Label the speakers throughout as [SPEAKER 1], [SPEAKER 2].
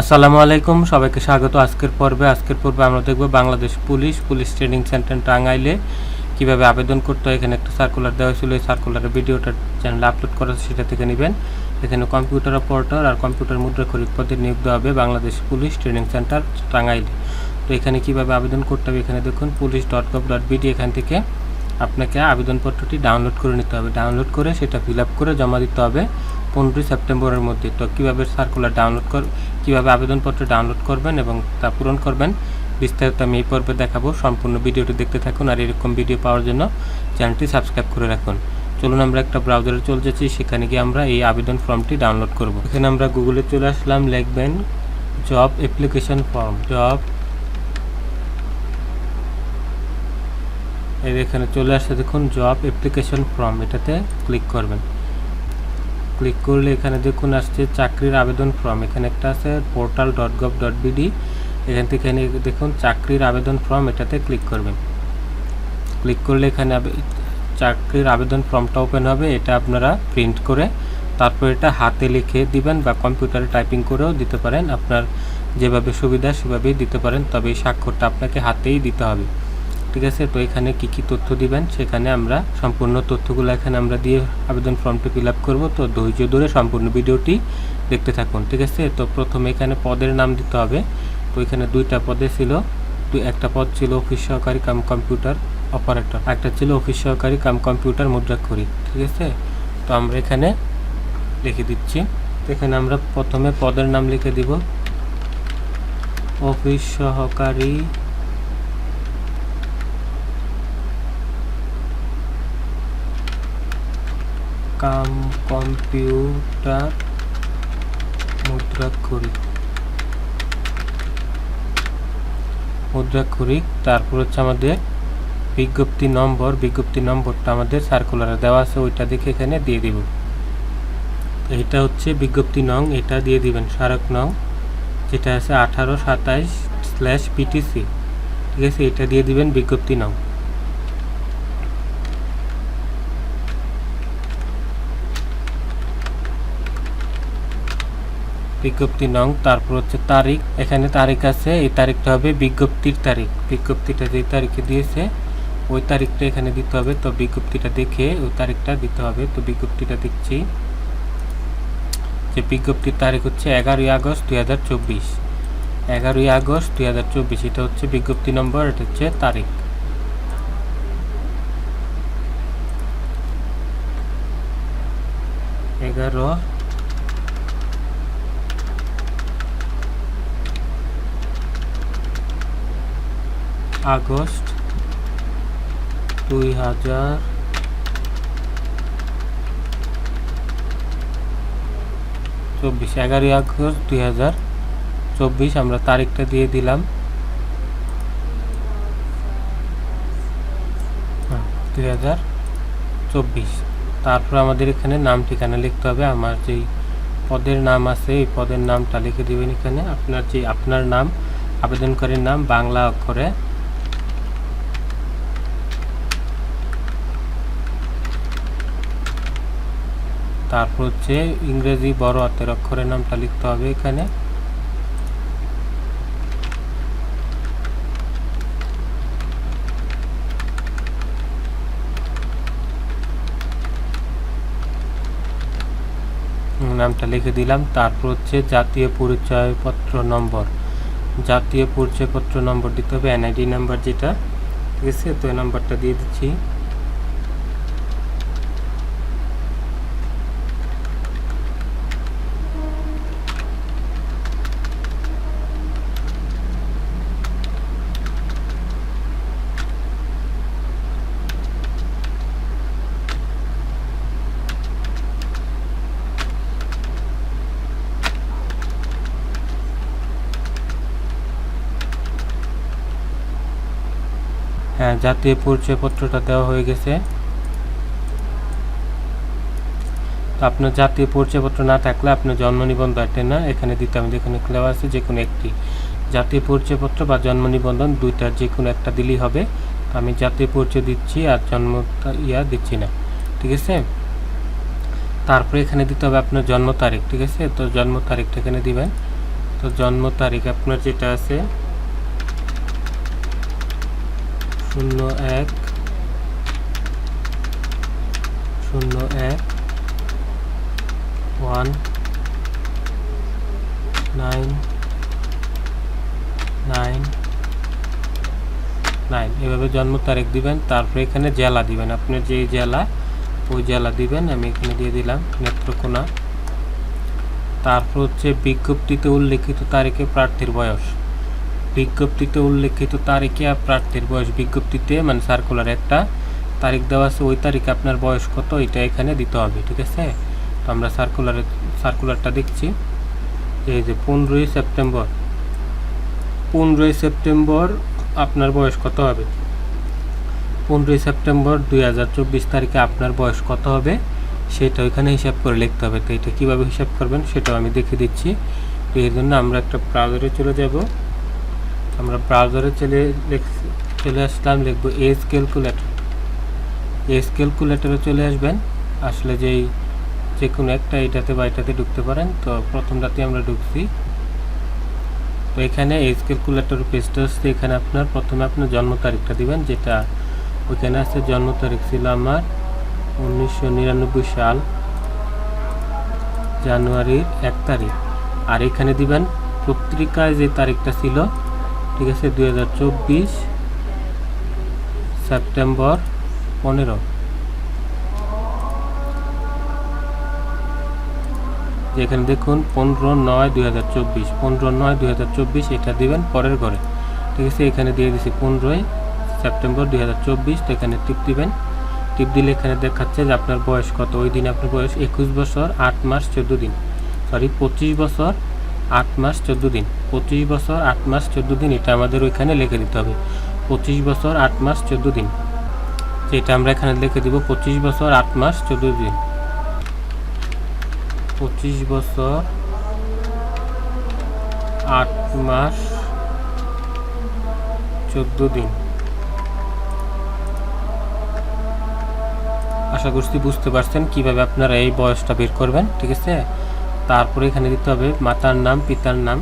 [SPEAKER 1] আসসালামু আলাইকুম, সবাইকে স্বাগত। আজকের পর্বে আজকের পর্বে আমরা দেখব Bangladesh police police training centre টাঙ্গাইলে কীভাবে আবেদন করতে হয়। এখানে একটা সার্কুলার দেওয়া ছিল এই সার্কুলারের ভিডিওটা চ্যানেলে আপলোড করা সেটা থেকে নেবেন। এখানে কম্পিউটার অপারেটর আর কম্পিউটার মুদ্রা খরিদ পদে নিয়োগ দেওয়া হবে বাংলাদেশ পুলিশ ট্রেনিং সেন্টার টাঙ্গাইলে। তো এখানে কীভাবে আবেদন করতে হবে এখানে দেখুন, police dot gov dot BD এখান থেকে আপনাকে আবেদনপত্রটি ডাউনলোড করে নিতে হবে। ডাউনলোড করে সেটা ফিল আপ করে জমা দিতে হবে। পনেরোই সেপ্টেম্বরের মধ্যে। তো কীভাবে সার্কুলার ডাউনলোড কর, কীভাবে আবেদনপত্র ডাউনলোড করবেন এবং তা পূরণ করবেন, বিস্তারিত আমি এই পর্বে দেখাবো। সম্পূর্ণ ভিডিওটি দেখতে থাকুন আর এরকম ভিডিও পাওয়ার জন্য চ্যানেলটি সাবস্ক্রাইব করে রাখুন। চলুন আমরা একটা ব্রাউজারে চলে যাচ্ছি, সেখানে গিয়ে আমরা এই আবেদন ফর্মটি ডাউনলোড করব। এখানে আমরা গুগলে চলে আসলাম, লিখবেন জব অ্যাপ্লিকেশন ফর্ম জব এই এখানে চলে আসছে, দেখুন জব অ্যাপ্লিকেশন ফর্ম এটাতে ক্লিক করবেন। ক্লিক করলে এখানে দেখুন আসছে চাকরির আবেদন ফর্ম এখানে একটা আছে portal dot gov dot BD এখান থেকে এখানে দেখুন চাকরির আবেদন ফর্ম এটাতে ক্লিক করবেন। ক্লিক করলে এখানে চাকরির আবেদন ফর্মটা ওপেন হবে। এটা আপনারা প্রিন্ট করে তারপর এটা হাতে লিখে দিবেন বা কম্পিউটারে টাইপিং করেও দিতে পারেন। আপনার যেভাবে সুবিধা সেভাবেই দিতে পারেন। তবে এই স্বাক্ষরটা আপনাকে হাতেই দিতে হবে। ঠিক আছে? তো এখানে কি কি তথ্য দিবেন? সেখানে আমরা সম্পূর্ণ তথ্যগুলো এখানে আমরা দিয়ে আবেদন ফর্মটি ফিল আপ করব। তো ধৈর্য ধরে সম্পূর্ণ ভিডিওটি দেখতে থাকুন, ঠিক আছে? তো প্রথমে এখানে পদের নাম দিতে হবে। তো এখানে দুইটা পদে ছিল। দুই একটা পদ ছিল অফিস সহকারী কাম কম্পিউটার অপারেটর। একটা ছিল অফিস সহকারী কাম কম্পিউটার মুদ্রাক্ষরী, ঠিক আছে? তো আমরা এখানে লিখে দিচ্ছি। তো এখানে আমরা প্রথমে পদের নাম লিখে দিব। অফিস সহকারী কাম কম্পিউটার মুদ্রাক্ষরিক মুদ্রাক্ষরিক তারপর হচ্ছে আমাদের বিজ্ঞপ্তি নম্বর, বিজ্ঞপ্তি নম্বরটা আমাদের সার্কুলারে দেওয়া আছে, ওইটা দেখে এখানে দিয়ে দিব। এটা হচ্ছে বিজ্ঞপ্তি নং, এটা দিয়ে দিবেন স্মারক নং, যেটা আছে আঠারো সাতাইশ স্ল্যাশ পিটিসি। ঠিক আছে, এটা দিয়ে দিবেন বিজ্ঞপ্তি নং। বিজ্ঞপ্তি নং, তারপর হচ্ছে তারিখ। এখানে তারিখ আছে, এই তারিখটা হবে বিজ্ঞপ্তির তারিখ। বিজ্ঞপ্তিটা যে তারিখে দিয়েছে, ওই তারিখটা এখানে দিতে হবে। তো বিজ্ঞপ্তিটা দেখে ওই তারিখটা দিতে হবে। তো বিজ্ঞপ্তিটা দেখছি যে বিজ্ঞপ্তির তারিখ হচ্ছে এগারোই আগস্ট দুই হাজার চব্বিশ। এগারোই আগস্ট দুই হাজার চব্বিশ, এটা হচ্ছে বিজ্ঞপ্তি নম্বর, এটা হচ্ছে তারিখ। এগারো আগস্ট দুই হাজার চব্বিশ। এগারোই আগস্ট দুই হাজার চব্বিশ, আমরা তারিখটা দিয়ে দিলাম। দুই হাজার চব্বিশ। তারপর আমাদের এখানে নাম ঠিকানা লিখতে হবে। আমার যেই পদের নাম আছে, এই পদের নামটা লিখে দিবেন এখানে। আপনার যে, আপনার নাম, আবেদনকারীর নাম, বাংলা অক্ষরে তারপর হচ্ছে ইংরেজি বড় হাতের অক্ষরের নামটা লিখতে হবে এখানে। নামটা লিখে দিলাম। তারপর হচ্ছে জাতীয় পরিচয়পত্র নম্বর। জাতীয় পরিচয়পত্র নম্বর দিতে হবে এনআইডি নাম্বার যেটা, ঠিক আছে? তো নাম্বারটা দিয়ে দিচ্ছি। জাতীয় পরিচয়পত্রটা দেওয়া হয়ে গেছে। তো আপনার জাতীয় পরিচয়পত্র না থাকলে আপনার জন্ম নিবন্ধনটা না, এখানে দিতে হবে যেখানে দেওয়া আছে যে কোনো একটি। জাতীয় পরিচয়পত্র বা জন্ম নিবন্ধন দুইটার যে কোনো একটা দিলেই হবে। আমি জাতীয় পরিচয় দিচ্ছি আর জন্ম ইয়া দিচ্ছি না, ঠিক আছে? তারপরে এখানে দিতে হবে আপনার জন্ম তারিখ, ঠিক আছে? তো জন্ম তারিখটা এখানে দিবেন। তো জন্ম তারিখ আপনার যেটা আছে শূন্য এক। শূন্য এক। ওয়ান। নাইন। নাইন। নাইন। এভাবে জন্ম তারিখ দিবেন, তারপরে এখানে জেলা দিবেন। আপনার যে জেলা, ওই জেলা দিবেন, আমি এখানে দিয়ে দিলাম নেত্রকোনা। তারপর হচ্ছে বিজ্ঞপ্তিতে উল্লেখিত তারিখে প্রার্থীর বয়স। বিজ্ঞপ্তিতে উল্লেখিত তারিখে প্রার্থীর বয়স বিজ্ঞপ্তিতে মানে সার্কুলার একটা তারিখ দেওয়া আছে, ওই তারিখে আপনার বয়স কত, এটা এখানে দিতে হবে, ঠিক আছে? তো আমরা সার্কুলারে সার্কুলারটা দেখছি। এই যে পনেরোই সেপ্টেম্বর। পনেরোই সেপ্টেম্বর আপনার বয়স কত হবে? পনেরোই সেপ্টেম্বর দুই হাজার চব্বিশ তারিখে আপনার বয়স কত হবে? সেটা ওইখানে হিসাব করে লিখতে হবে। তো এটা কীভাবে হিসাব করবেন, সেটাও আমি দেখে দিচ্ছি। তো এর জন্য আমরা একটা ব্রাউজারে চলে যাব। আমরা ব্রাউজারে চলে চলে আসলাম, লিখব এজ ক্যালকুলেটর এজ ক্যালকুলেটরে চলে আসবেন। আসলে যেই যে কোনো একটা এটাতে বা এটাতে ঢুকতে পারেন। তো প্রথমটাতে আমরা ঢুকছি। তো এখানে এজ ক্যালকুলেটর পেজটা হচ্ছে এখানে আপনার প্রথমে আপনার জন্ম তারিখটা দিবেন, যেটা ওইখানে আছে জন্ম তারিখ ছিল আমার উনিশশো নিরানব্বই সাল, জানুয়ারির এক তারিখ। আর এখানে দিবেন পত্রিকায় যে তারিখটা ছিল ঠিক আছে, দুই হাজার চব্বিশ সেপ্টেম্বর পনেরো। যেখানে দেখুন পনেরো নয় দুই হাজার চব্বিশ, পনেরো নয় দুই হাজার চব্বিশ এটা দিবেন পরের ঘরে। ঠিক আছে, এখানে দিয়ে দিছি পনেরোই সেপ্টেম্বর দুই হাজার চব্বিশ, তো এখানে টিপ দিবেন। টিপ দিলে এখানে দেখাচ্ছে যে আপনার বয়স কত। ওই দিন আপনার বয়স একুশ বছর, আট মাস, চোদ্দ দিন। সরি, পঁচিশ বছর আট মাস চোদ্দ দিন। পঁচিশ বছর আট মাস চোদ্দ দিন, এটা আমাদের ওইখানে লিখে দিতে হবে। পঁচিশ বছর আট মাস চোদ্দ দিন। যেটা আমরা এখানে লিখে দিব, পঁচিশ বছর আট মাস চোদ্দ দিন। পঁচিশ বছর আট মাস চোদ্দ দিন। আশা করছি বুঝতে পারছেন কীভাবে আপনারা এই বয়সটা বের করবেন, ঠিক আছে? তারপরে এখানে দিতে হবে মাতার নাম, পিতার নাম।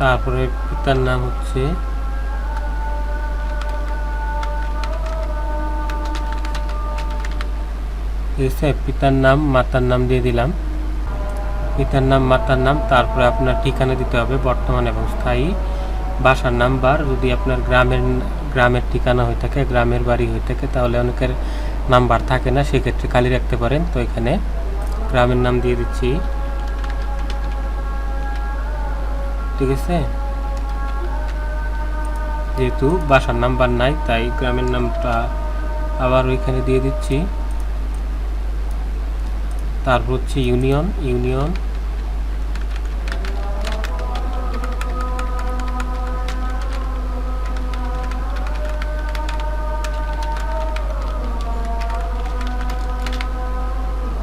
[SPEAKER 1] তারপরে পিতার নাম হচ্ছে পিতার নাম, মাতার নাম দিয়ে দিলাম। পিতার নাম, মাতার নাম, তারপরে আপনার ঠিকানা দিতে হবে বর্তমান এবং স্থায়ী। বাসার নাম্বার যদি আপনার গ্রামের গ্রামের ঠিকানা হয়ে থাকে, গ্রামের বাড়ি হয়ে থাকে, তাহলে অনেকের নাম্বার থাকে না, সেক্ষেত্রে খালি রাখতে পারেন। তো এখানে গ্রামের নাম দিয়ে দিচ্ছি। ঠিক আছে? যেহেতু বাসার নাম্বার নাই, তাই গ্রামের নামটা আবার ওইখানে দিয়ে দিচ্ছি। তারপর হচ্ছে ইউনিয়ন ইউনিয়ন।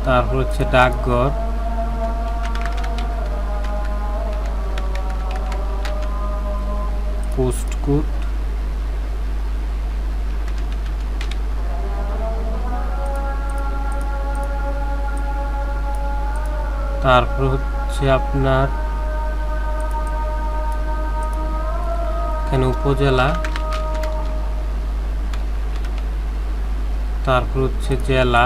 [SPEAKER 1] তারপর হচ্ছে ডাকঘর। Post code. তারপর হচ্ছে আপনার এখানে উপজেলা। তারপর হচ্ছে জেলা।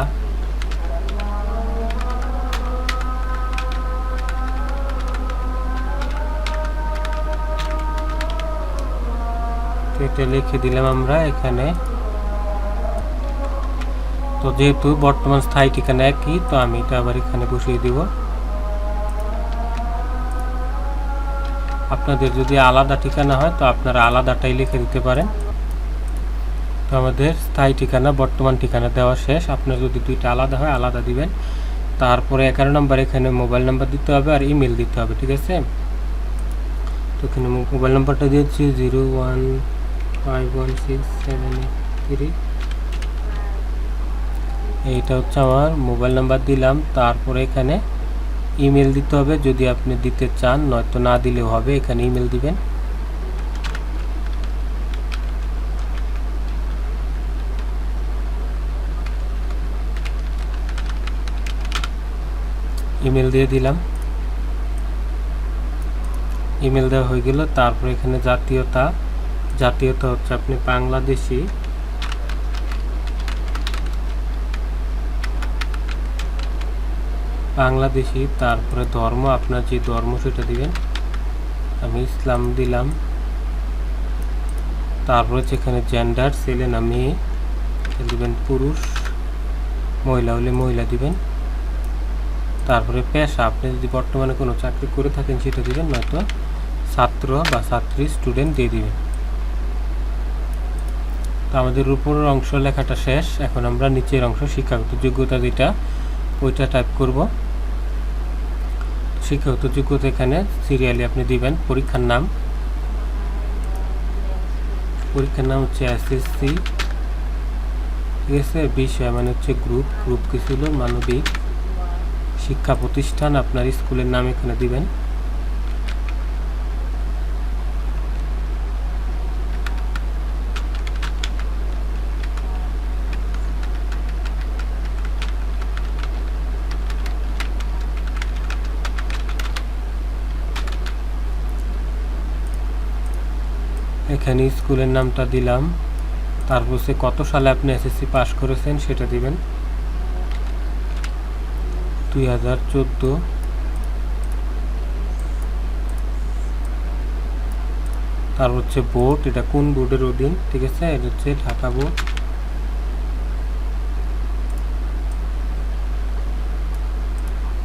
[SPEAKER 1] তো এটা লিখে দিলাম আমরা এখানে। তো যেহেতু বর্তমান স্থায়ী ঠিকানা একই, তো আমি এটা আবার এখানে বসিয়ে দিব। আপনাদের যদি আলাদা ঠিকানা হয়, তো আপনারা আলাদাটাই লিখে দিতে পারেন। তো আমাদের স্থায়ী ঠিকানা, বর্তমান ঠিকানা দেওয়া শেষ। আপনার যদি দুইটা আলাদা হয়, আলাদা দিবেন। তারপরে এগারো নম্বর, এখানে মোবাইল নাম্বার দিতে হবে আর ইমেল দিতে হবে, ঠিক আছে? তো এখানে মোবাইল নাম্বারটা দিয়েছি, zero one five one six seven eight three এইটা হচ্ছে আমার মোবাইল নাম্বার দিলাম, তারপরে এখানে ইমেল দিতে হবে, যদি আপনি দিতে চান, নয়তো না দিলেও হবে, এখানে ইমেল দিবেন। ইমেল দিয়ে দিলাম। ইমেল দেওয়া হয়ে গেল, তারপর এখানে জাতীয়তা। জাতীয়তা হচ্ছে আপনি বাংলাদেশি। বাংলাদেশি, তারপরে ধর্ম, আপনার যে ধর্ম সেটা দিবেন। আমি ইসলাম দিলাম। তারপরে যেখানে জেন্ডার ছেলে না মেয়ে দিবেন পুরুষ, মহিলা হলে মহিলা দিবেন। তারপরে পেশা, আপনি যদি বর্তমানে কোনো চাকরি করে থাকেন সেটা দিবেন, নয়তো ছাত্র বা ছাত্রী স্টুডেন্ট দিয়ে দিবেন। আমাদের উপরের অংশ লেখাটা শেষ। এখন আমরা নিচের অংশ, শিক্ষাগত যোগ্যতা যেটা ওইটা টাইপ করব। শিক্ষাগত যোগ্যতা এখানে সিরিয়ালি আপনি দিবেন। পরীক্ষার নাম। পরীক্ষার নাম হচ্ছে এসএসসি ঠিক আছে? বিষয় মানে হচ্ছে গ্রুপ গ্রুপ কি ছিল? মানবিক শিক্ষা প্রতিষ্ঠান। আপনার স্কুলের নাম এখানে দিবেন। এখানে স্কুলের নামটা দিলাম। তারপর সে কত সালে আপনি এসএসসি পাস করেছেন সেটা দিবেন। দুই হাজার চোদ্দ। তারপর হচ্ছে বোর্ড, এটা কোন বোর্ডের অধীন? ঠিক আছে, এটা হচ্ছে ঢাকা বোর্ড।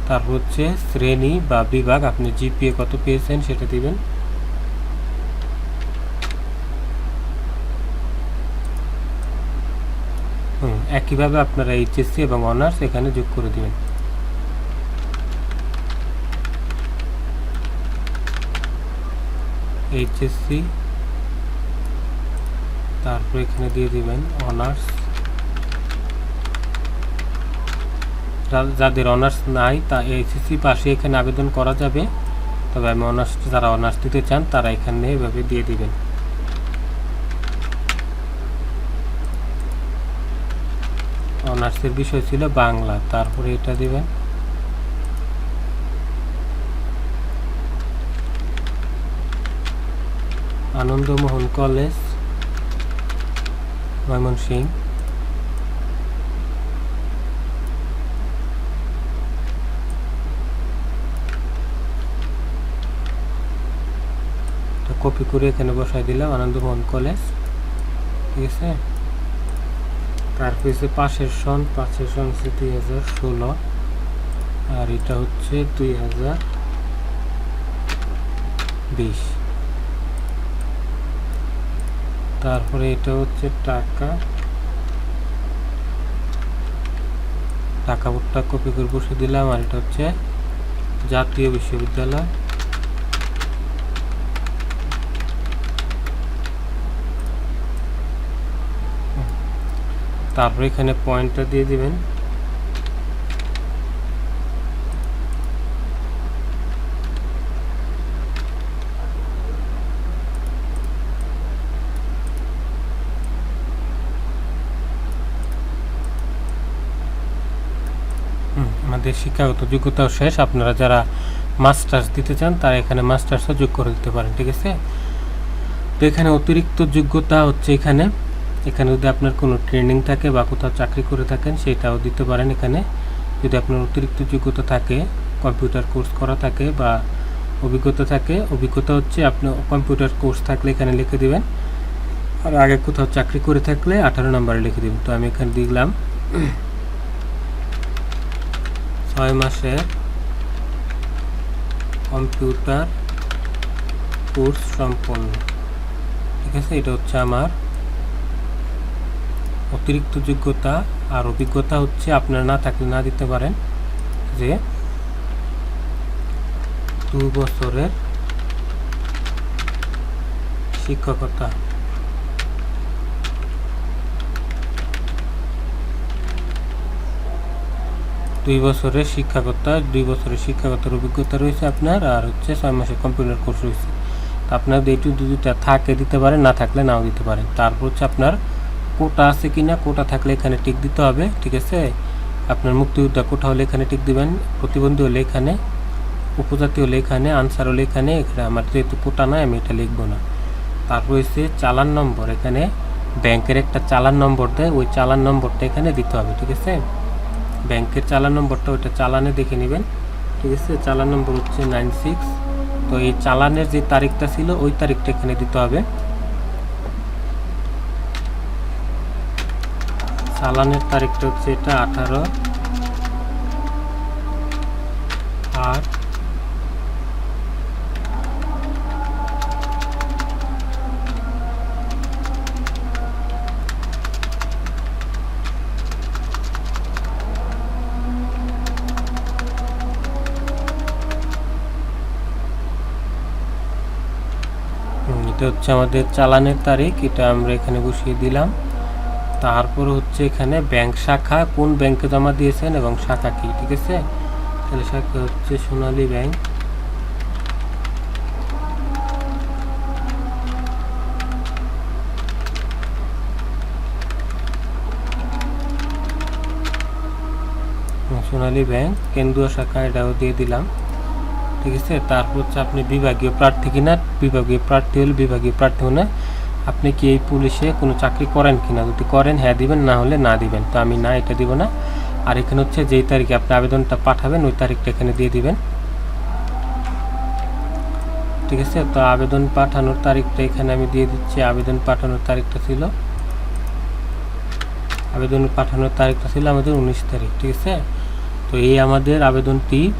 [SPEAKER 1] তারপর হচ্ছে শ্রেণি বা বিভাগ, আপনি জিপিএ কত পেয়েছেন সেটা দিবেন। একইভাবে আপনারা এইচএসসি এবং অনার্স এখানে যোগ করে দিবেন। এইচএসসি তারপর এখানে দিয়ে দিবেন অনার্স যাদের অনার্স নাই, তা এইচএসসি পাশে এখানে আবেদন করা যাবে। তবে আমি অনার্স যারা অনার্স দিতে চান, তারা এখানে এভাবে দিয়ে দিবেন। অনার্সের বিষয় ছিল বাংলা। তারপরে এটা দিবেন। আনন্দমোহন কলেজ ময়মনসিং কপি করে এখানে বসাই দিলাম, আনন্দমোহন কলেজ। ঠিক আছে? তারপর হচ্ছে পাশের সন পাশের সন হচ্ছে দুই হাজার ষোলো। আর এটা হচ্ছে দুই হাজার বিশ। তারপরে এটা হচ্ছে টাকা। টাকা বোর্ডটা কপি করে বসে দিলাম, আর এটা হচ্ছে জাতীয় বিশ্ববিদ্যালয়। তারপরে এখানে পয়েন্টটা দিয়ে দিবেন। আমাদের শিক্ষাগত যোগ্যতাও শেষ। আপনারা যারা মাস্টার্স দিতে চান, তারা এখানে মাস্টার্সও যোগ করে দিতে পারেন, ঠিক আছে? তো এখানে অতিরিক্ত যোগ্যতা হচ্ছে এখানে এখানে যদি আপনার কোনো ট্রেনিং থাকে বা কোথাও চাকরি করে থাকেন, সেটাও দিতে পারেন এখানে। যদি আপনার অতিরিক্ত যোগ্যতা থাকে কম্পিউটার কোর্স করা থাকে বা অভিজ্ঞতা থাকে, অভিজ্ঞতা হচ্ছে আপনি কম্পিউটার কোর্স থাকলে এখানে লিখে দেবেন। আর আগে কোথাও চাকরি করে থাকলে আঠারো নম্বরে লিখে দেবেন। তো আমি এখানে দিলাম ছয় মাসে কম্পিউটার কোর্স সম্পন্ন। ঠিক আছে? এটা হচ্ছে আমার অতিরিক্ত যোগ্যতা আর অভিজ্ঞতা হচ্ছে আপনার না থাকলে না দিতে পারেন যে দু বছরের শিক্ষকতা। দুই বছরের শিক্ষকতা দুই বছরের শিক্ষকতার অভিজ্ঞতা রয়েছে আপনার আর হচ্ছে ছয় মাসের কম্পিউটার কোর্স রয়েছে। আপনার এইটু দুটা থাকে দিতে পারেন, না থাকলে নাও দিতে পারেন। তারপর হচ্ছে আপনার কোটা আছে কি না কোটা থাকলে এখানে টিক দিতে হবে, ঠিক আছে? আপনার মুক্তিযোদ্ধা কোটা হলে এখানে টিক দিবেন, প্রতিবন্ধী হলে এখানে, উপজাতি হলে এখানে, আনসার হলে এখানে এখানে আমার যেহেতু কোটা নাই, আমি এটা লিখব না। তারপর হচ্ছে চালান নম্বর, এখানে ব্যাংকের একটা চালান নম্বর দেয়, ওই চালান নম্বরটা এখানে দিতে হবে, ঠিক আছে? ব্যাংকের চালান নম্বরটা ওইটা চালানে দেখে নেবেন, ঠিক আছে? চালান নম্বর হচ্ছে নাইন সিক্স, তো এই চালানের যে তারিখটা ছিল, ওই তারিখটা এখানে দিতে হবে। চালানের তারিখটা হচ্ছে এটা আঠারো হুম, এটা হচ্ছে আমাদের চালানের তারিখ। এটা আমরা এখানে বসিয়ে দিলাম। তারপর হচ্ছে এখানে ব্যাংক শাখা, কোন ব্যাংকে জমা দিয়েছেন এবং শাখা কি, ঠিক আছে? তাহলে শাখা হচ্ছে সোনালী ব্যাংক। সোনালী ব্যাংক, কেন্দ্রীয় শাখা, এটাও দিয়ে দিলাম। ঠিক আছে? তারপর হচ্ছে আপনি বিভাগীয় প্রার্থী কিনা? বিভাগীয় প্রার্থী হলে বিভাগীয় প্রার্থী হলে আপনি কি এই পুলিশে কোনো চাকরি করেন কিনা? যদি করেন হ্যাঁ দিবেন, না হলে না দিবেন। তো আমি না, এটা দিব না। আর এখানে হচ্ছে যেই তারিখে আপনি আবেদনটা পাঠাবেন, ওই তারিখটা এখানে দিয়ে দিবেন। ঠিক আছে? তো আবেদন পাঠানোর তারিখটা এখানে আমি দিয়ে দিচ্ছি। আবেদন পাঠানোর তারিখটা ছিল? আবেদন পাঠানোর তারিখটা ছিল আমাদের উনিশ তারিখ, ঠিক আছে? তো এই আমাদের আবেদনটি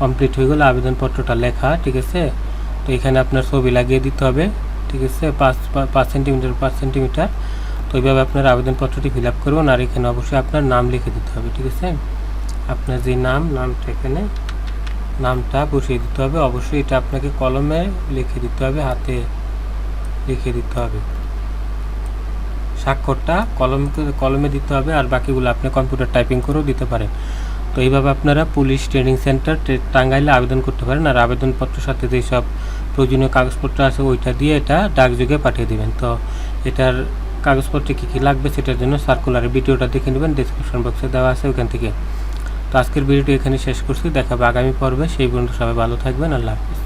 [SPEAKER 1] কমপ্লিট হয়ে গেলে। আবেদনপত্রটা লেখা, ঠিক আছে? তো এখানে আপনার ছবি লাগিয়ে দিতে হবে। ঠিক আছে, পাঁচ সেন্টিমিটার পাঁচ সেন্টিমিটার তো এইভাবে আপনার আবেদনপত্রটি ফিল আপ করবেন আর এখানে অবশ্যই আপনার নাম লিখে দিতে হবে, ঠিক আছে? আপনার যে নাম, নামটা এখানে, নামটা বসিয়ে দিতে হবে। অবশ্যই এটা আপনাকে কলমে লিখে দিতে হবে, হাতে লিখে দিতে হবে। স্বাক্ষরটা কলম, কলমে দিতে হবে আর বাকিগুলো আপনি কম্পিউটার টাইপিং করেও দিতে পারেন। তো এইভাবে আপনারা পুলিশ ট্রেনিং সেন্টার টাঙ্গাইলে আবেদন করতে পারেন আর আবেদনপত্রের সাথে যেসব প্রয়োজনীয় কাগজপত্র আছে ওইটা দিয়ে এটা ডাকযোগে পাঠিয়ে দেবেন। তো এটার কাগজপত্রে কী কী লাগবে সেটার জন্য সার্কুলারের ভিডিওটা দেখে নেবেন ডিসক্রিপশন বক্সে দেওয়া আছে ওইখান থেকে। তো আজকের ভিডিওটি এখানে শেষ করছি, দেখাবো আগামী পর্বে। সেই পর্যন্ত সবাই ভালো থাকবেন, আল্লাহ হাফিজ।